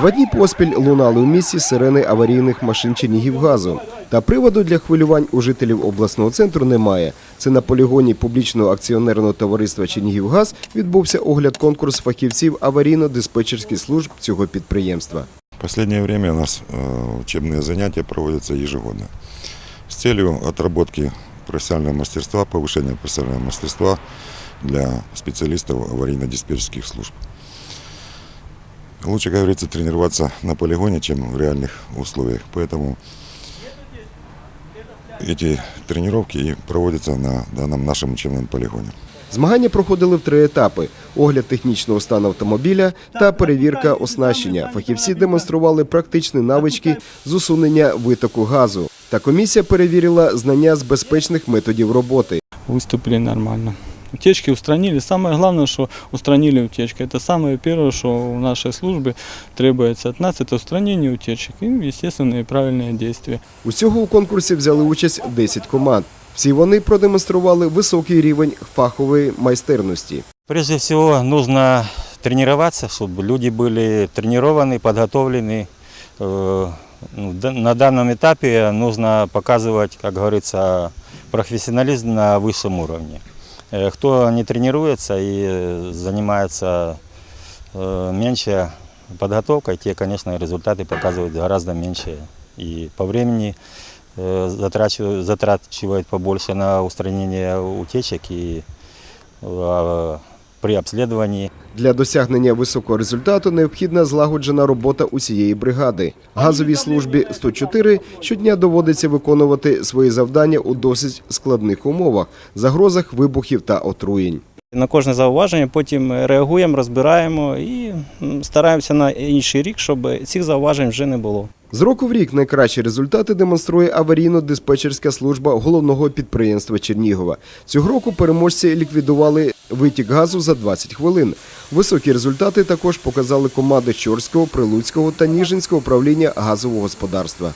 Два дні поспіль лунали у місті сирени аварійних машин Чернігівгазу. Та приводу для хвилювань у жителів обласного центру немає. Це на полігоні публічного акціонерного товариства Чернігівгаз відбувся огляд конкурс фахівців аварійно-диспетчерських служб цього підприємства. В последнее время у нас э, учебные занятия проводятся ежегодно с целью отработки профессионального мастерства, повышения профессионального мастерства для специалистов аварийно-диспетчерских служб. Лучше, как говорится, тренироваться на полигоне, чем в реальных условиях. Поэтому эти тренировки и проводятся на данном нашем учебном полигоне. Змагання проходили в три етапи: огляд технічного стану автомобіля та перевірка оснащення. Фахівці демонстрували практичні навички з усунення витоку газу. Та комісія перевірила знання з безпечних методів роботи. выступили нормально. Утечки устранили. Самое главное, что устранили утечки. Это самое первое, что в нашей службе требуется от нас, это устранение утечек и естественные правильные действия. Усього у конкурсі взяли участь 10 команд. Всі вони продемонстрували високий рівень фахової майстерності. Прежде всего нужно тренироваться, чтобы люди были тренированы, подготовлены. Э, ну, да- На данном этапе нужно показывать, как говорится, профессионализм на высшем уровне. Э, Кто не тренируется и э, занимается э, меньше подготовкой, те, конечно, результаты показывают гораздо меньше. И по времени э, затрачивают, затрачивают побольше на устранение утечек и э, при обследовании. Для досягнення високого результату необхідна злагоджена робота усієї бригади. Газовій службі 104 щодня доводиться виконувати свої завдання у досить складних умовах, загрозах вибухів та отруєнь. На кожне зауваження потім реагуємо, розбираємо і стараємося на інший рік, щоб цих зауважень вже не було. З року в рік найкращі результати демонструє аварійно-диспетчерська служба головного підприємства Чернігова. Цього року переможці ліквідували витік газу за 20 хвилин. Високі результати також показали команди Чорського, Прилуцького та Ніжинського управління газового господарства.